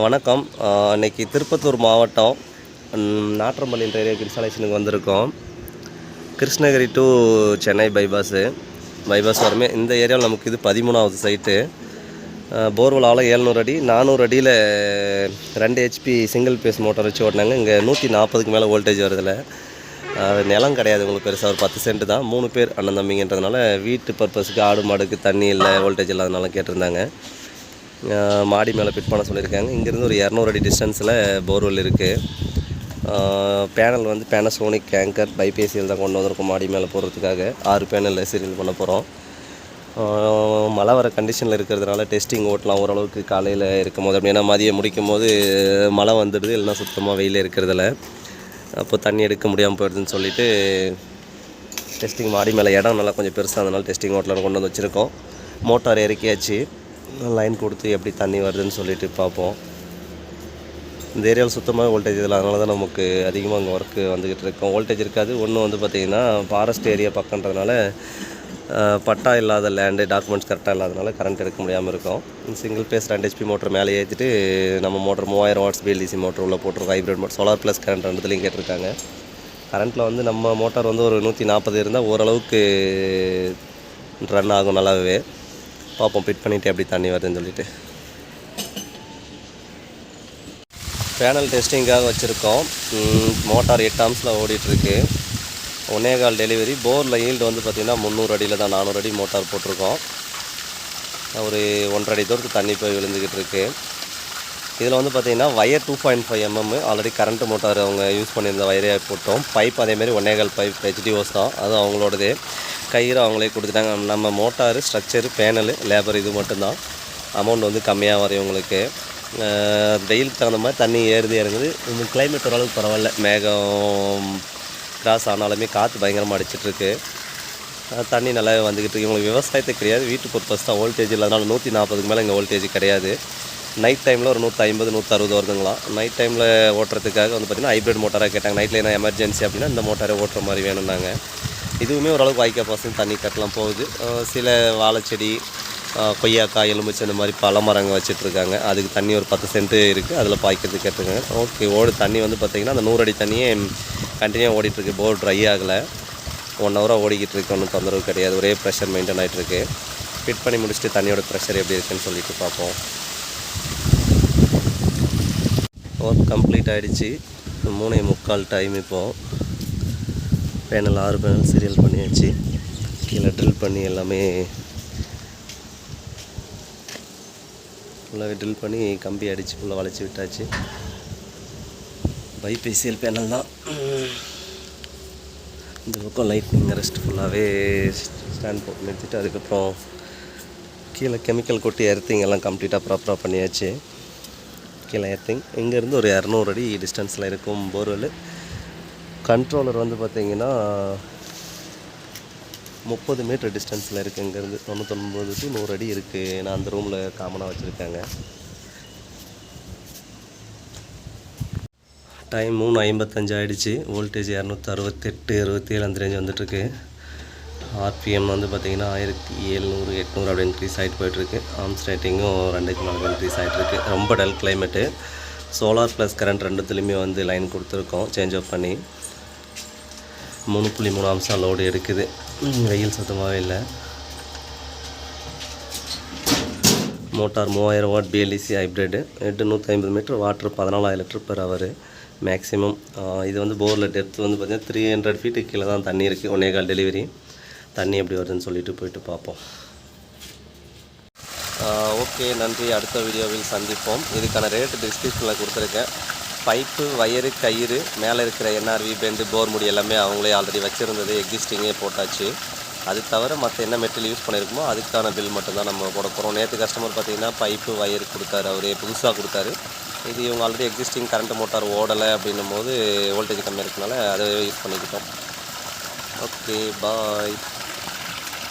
வணக்கம். இன்றைக்கி திருப்பத்தூர் மாவட்டம் ம், நாற்றம்பள்ளின்ற ஏரியாவுக்கு இன்ஸ்டாலேஷனுக்கு வந்திருக்கோம். Krishnagiri to Chennai bypass bypass வரமே இந்த ஏரியாவில் நமக்கு இது பதிமூணாவது சைட்டு போர்வெல் ஆழம் ஏழ்நூறு அடி நானூறு அடியில் ரெண்டு ஹெச்பி சிங்கிள் பேஸ் மோட்டார் வச்சு ஓட்டினாங்க. இங்கே நூற்றி நாற்பதுக்கு மேலே வோல்டேஜ் வருதில்ல அது நிலம் கிடையாது உங்களுக்கு பெருசாக ஒரு பத்து சென்ட் தான். மூணு பேர் அண்ணன் தம்பிங்கன்றதுனால வீட்டு பர்பஸுக்கு ஆடு மாடுக்கு தண்ணி இல்லை வோல்டேஜ் இல்லாதனால கேட்டிருந்தாங்க. மாடி மேலே ஃபிட் பண்ண சொல்லியிருக்காங்க. இங்கேருந்து ஒரு இரநூறு அடி டிஸ்டன்ஸில் போர்வெல் இருக்குது பேனல் வந்து பேனசோனிக் கேங்கர் பைபேசியில் தான் கொண்டு வந்திருக்கோம் மாடி மேலே போடுறதுக்காக ஆறு பேனலில் சீரியல் பண்ண போகிறோம் மழை வர கண்டிஷனில் இருக்கிறதுனால டெஸ்டிங் ஓட்டலாம் ஓரளவுக்கு காலையில் இருக்கும் போது. அப்படின்னா மதியம் முடிக்கும் போது மழை வந்துடுது இல்லைன்னா சுத்தமாக வெயில் இருக்கிறதில்ல. அப்போ தண்ணி எடுக்க முடியாமல் போயிடுதுன்னு சொல்லிட்டு டெஸ்டிங் மாடி மேலே இடம் நல்லா கொஞ்சம் பெருசாக அதனால் டெஸ்டிங் ஓட்டலாம் கொண்டு வந்து வச்சுருக்கோம். மோட்டார் இறக்கியாச்சு லைன் கொடுத்து எப்படி தண்ணி வருதுன்னு சொல்லிட்டு பார்ப்போம். இந்த ஏரியாவில் சுத்தமாக வோல்டேஜ் இதில் அதனால தான் நமக்கு அதிகமாக அங்கே ஒர்க்கு வந்துக்கிட்டு இருக்கோம் வோல்டேஜ் இருக்காது. ஒன்று வந்து பார்த்திங்கன்னா ஃபாரஸ்ட் ஏரியா பக்கன்றதுனால பட்டா இல்லாத லேண்டு டாக்குமெண்ட்ஸ் கரெக்டாக இல்லாதனால கரண்ட் எடுக்க முடியாமல் இருக்கும். சிங்கிள் பேஸ் ரெண்டு ஹெச்பி மோட்டர் மேலே ஏற்றிட்டு நம்ம மோட்டர் மூவாயிரம் வாட்ஸ் பிஎல்டிசி மோட்டர் உள்ளே போட்டிருக்கோம். Hybrid motor solar plus current ரெண்டுத்துலையும் கேட்டிருக்காங்க. கரண்ட்டில் வந்து நம்ம மோட்டார் வந்து ஒரு நூற்றி நாற்பது இருந்தால் ஓரளவுக்கு ரன் ஆகும் நல்லாவே. பார்ப்போம் பிட் பண்ணிவிட்டு எப்படி தண்ணி வருதுன்னு சொல்லிட்டு. பேனல் டெஸ்டிங்காக வச்சுருக்கோம். மோட்டார் எட்டு ஆம்ஸில் ஓடிட்டுருக்கு. ஒன்னே கால் டெலிவரி போரில் ஈல்டு வந்து பார்த்திங்கன்னா முந்நூறு அடியில் தான் நானூறு அடி மோட்டார் போட்டிருக்கோம். ஒரு ஒன்றரை அடி தூரத்துக்கு தண்ணி போய் விழுந்துக்கிட்டு இருக்குது இதில் வந்து பார்த்திங்கன்னா wire two point five mm already current motor அவங்க யூஸ் பண்ணியிருந்த வயரே போட்டோம். பைப் அதேமாரி ஒன்னேகால் பைப் ஹெச்டிஓஸ் தான். அது அவங்களோடது. கயிறு அவங்களே கொடுத்துட்டாங்க. நம்ம மோட்டாரு ஸ்ட்ரக்சரு பேனலு லேபர் இது மட்டும்தான். அமௌண்ட் வந்து கம்மியாக வரும் உங்களுக்கு வெயிலுக்கு தகுந்த மாதிரி தண்ணி ஏறுது இறங்குது. இந்த கிளைமேட் ஓரளவுக்கு பரவாயில்ல. மேகம் கிராஸ் ஆனாலுமே காற்று பயங்கரமாக அடிச்சிட்ருக்கு. தண்ணி நல்லாவே வந்துக்கிட்டு இருக்கு. இவங்களுக்கு விவசாயத்துக்கு கிடையாது. வீட்டு பர்பஸ் தான். வோல்டேஜ் இல்லாதனால நூற்றி நாற்பதுக்கு மேலே இங்கே வோல்டேஜ் கிடையாது. நைட் டைமில் ஒரு நூற்றி ஐம்பது நூற்றறுபது வருதுங்களாம் நைட் டைமில் ஓட்டுறதுக்காக வந்து பார்த்திங்கன்னா ஹைப்ரிட் மோட்டாராக கேட்டாங்க. நைட்டில் என்ன எமர்ஜென்சி அப்படின்னா இந்த மோட்டாரை ஓட்டுற மாதிரி வேணும்னாங்க. இதுவுமே ஓரளவுக்கு வாய்க்கால் பாசனம் தண்ணி கட்டலாம் போகுது. சில வாழைச்செடி கொய்யாக்காய் எலுமிச்சை இந்த மாதிரி பல மரங்கள் வச்சுட்ருக்காங்க. அதுக்கு தண்ணி ஒரு பத்து சென்ட் இருக்குது அதில் பாய்க்கிறதுக்கு கேட்டுருக்காங்க. ஓகே ஓடு தண்ணி வந்து பார்த்திங்கன்னா அந்த நூறு அடி தண்ணியே கண்டினியூ ஓடிட்டுருக்கு போர் ட்ரை ஆகலை. ஒன் ஹவராக ஓடிக்கிட்டு இருக்கு ஒன்றும் தொந்தரவு கிடையாது. ஒரே ப்ரெஷர் மெயின்டைன் ஆகிட்டு ஃபிட் பண்ணி முடிச்சுட்டு தண்ணியோட ப்ரெஷர் எப்படி இருக்குன்னு சொல்லிட்டு பார்ப்போம் ஒர்க் கம்ப்ளீட் ஆகிடுச்சு மூணே முக்கால் டைம் இப்போது பேனல் ஆறு பேனல் சீரியல் பண்ணியாச்சு. கீழே ட்ரில் பண்ணி எல்லாமே ஃபுல்லாகவே ட்ரில் பண்ணி கம்பி அடித்து ஃபுல்லாக வளைச்சி விட்டாச்சு. பைபிசிஎல் பேனல் தான். இந்த பக்கம் லைட்னிங் ரெஸ்ட் ஃபுல்லாகவே ஸ்டாண்ட் போட்டு நிறுத்திட்டு அதுக்கப்புறம் கீழே கெமிக்கல் கொட்டி எர்த்திங் எல்லாம் கம்ப்ளீட்டாக ப்ராப்பராக பண்ணியாச்சு. கீழே எர்த்திங் இங்கேருந்து ஒரு இரநூறு அடி டிஸ்டன்ஸில் இருக்கும் போர்வெல் கண்ட்ரோலர் வந்து பார்த்திங்கன்னா முப்பது மீட்டர் டிஸ்டன்ஸில் இருக்குது இங்கேருந்து தொண்ணூத்தொம்பது டு நூறு அடி இருக்குது நான் அந்த ரூமில் காமனாக வச்சுருக்காங்க. டைம் மூணு ஐம்பத்தஞ்சு ஆகிடுச்சு வோல்டேஜ் இரநூத்தி அறுபத்தெட்டு அறுபத்தி ஏழு அந்த ரேஞ்ச் வந்துட்டுருக்கு ஆர்பிஎம் வந்து பார்த்திங்கன்னா ஆயிரத்தி எழுநூறு எட்நூறு அப்படி இன்க்ரீஸ் ஆகிட்டு போயிட்டுருக்கு. ஆம்ஸ் ரேட்டிங்கும் ரெண்டுக்கு நாலு இன்க்ரீஸ் ஆகிட்டுருக்கு ரொம்ப dull climate solar plus current ரெண்டுத்துலேயுமே வந்து லைன் கொடுத்துருக்கோம். சேஞ்ச் ஆஃப் பண்ணி. மூணு புள்ளி மூணு அம்சம் லோடு இருக்குது. வெயில் சுத்தமாகவே இல்லை. மோட்டார் மூவாயிரம் வாட் பிஎல்இசி ஹைப்ரிட்டு எட்டு நூற்றி ஐம்பது மீட்ரு வாட்டர் பதினாலாயிரம் லிட்டர் பெர் ஹவர் மேக்ஸிமம் இது வந்து போரில் டெப்த் வந்து பார்த்திங்கன்னா த்ரீ ஹண்ட்ரட் ஃபீட்டு கீழே தான் தண்ணி இருக்குது ஒன்னே கால் டெலிவரி தண்ணி எப்படி வருதுன்னு சொல்லிட்டு போயிட்டு பார்ப்போம். ஓகே நன்றி. அடுத்த வீடியோவில் சந்திப்போம். இதுக்கான ரேட்டு டிஸ்கிரிப்ஷனில் கொடுத்துருக்கேன். பைப்பு வயரு கயிறு மேலே இருக்கிற என்ஆர்வி பெண்டு போர் முடி எல்லாமே அவங்களே ஆல்ரெடி வச்சுருந்தது எக்ஸிஸ்டிங்கே போட்டாச்சு. அது தவிர மற்ற என்ன மெட்டீரியல் யூஸ் பண்ணியிருக்கோமோ அதுக்கான பில் மட்டும்தான் நம்ம போட போகிறோம் நேற்று கஸ்டமர் பார்த்திங்கன்னா பைப்பு வயர் கொடுத்தாரு அவர் புதுசாக கொடுத்தாரு. இது இவங்க ஆல்ரெடி எக்ஸிஸ்டிங் கரண்ட் மோட்டார் ஓடலை அப்படின்னும் போது வோல்டேஜ் கம்மியாக இருக்கனால அதை யூஸ் பண்ணிக்கிட்டோம். Okay bye